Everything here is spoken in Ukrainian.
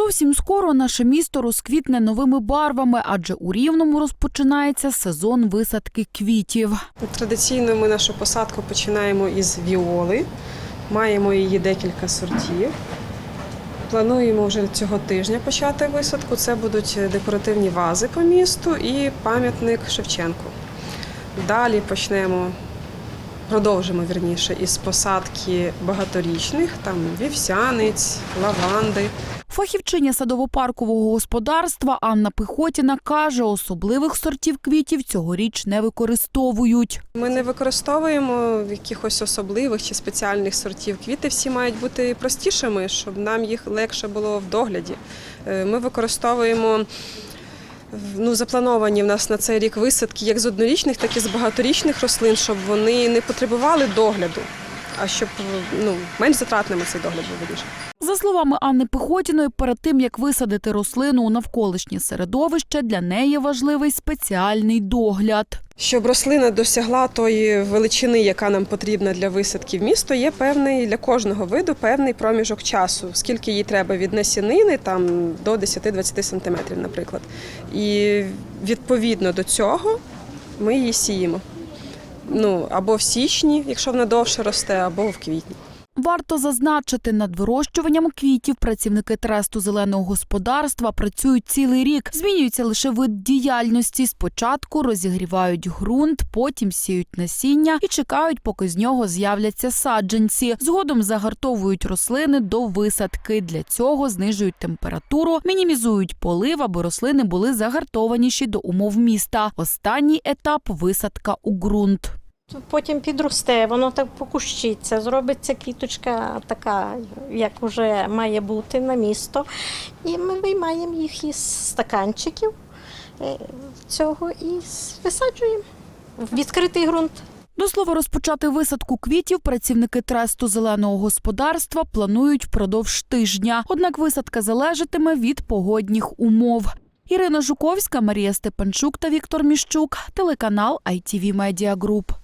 Зовсім скоро наше місто розквітне новими барвами, адже у Рівному розпочинається сезон висадки квітів. Традиційно ми нашу посадку починаємо із віоли. Маємо її декілька сортів. Плануємо вже цього тижня почати висадку. Це будуть декоративні вази по місту і пам'ятник Шевченку. Далі почнемо, продовжимо вірніше, із посадки багаторічних, там вівсяниць, лаванди. Фахівчиня садово-паркового господарства Анна Пихотіна каже, особливих сортів квітів цьогоріч не використовують. Ми не використовуємо якихось особливих чи спеціальних сортів. Квіти всі мають бути простішими, щоб нам їх легше було в догляді. Е, Ми використовуємо ну, заплановані в нас на цей рік висадки як з однорічних, так і з багаторічних рослин, щоб вони не потребували догляду, а щоб ну, менш затратними цей догляд був вирішений. За словами Анни Пихотіної, перед тим як висадити рослину у навколишнє середовище, для неї важливий спеціальний догляд. Щоб рослина досягла тої величини, яка нам потрібна для висадки в місто, є певний для кожного виду певний проміжок часу, скільки їй треба від насінини там до 10-20 сантиметрів, наприклад. І відповідно до цього ми її сіємо. Ну або в січні, якщо вона довше росте, або в квітні. Варто зазначити, над вирощуванням квітів працівники тресту зеленого господарства працюють цілий рік. Змінюється лише вид діяльності. Спочатку розігрівають ґрунт, потім сіють насіння і чекають, поки з нього з'являться саджанці. Згодом загартовують рослини до висадки. Для цього знижують температуру, мінімізують полив, аби рослини були загартованіші до умов міста. Останній етап висадка у ґрунт. Потім підросте, воно так покущиться, зробиться квіточка така, як вже має бути на місто. І ми виймаємо їх із стаканчиків е, цього і висаджуємо в відкритий ґрунт. До слова, розпочати висадку квітів працівники тресту зеленого господарства планують впродовж тижня. Однак висадка залежатиме від погодних умов. Ірина Жуковська, Марія Степанчук та Віктор Міщук, телеканал ITV Media Group.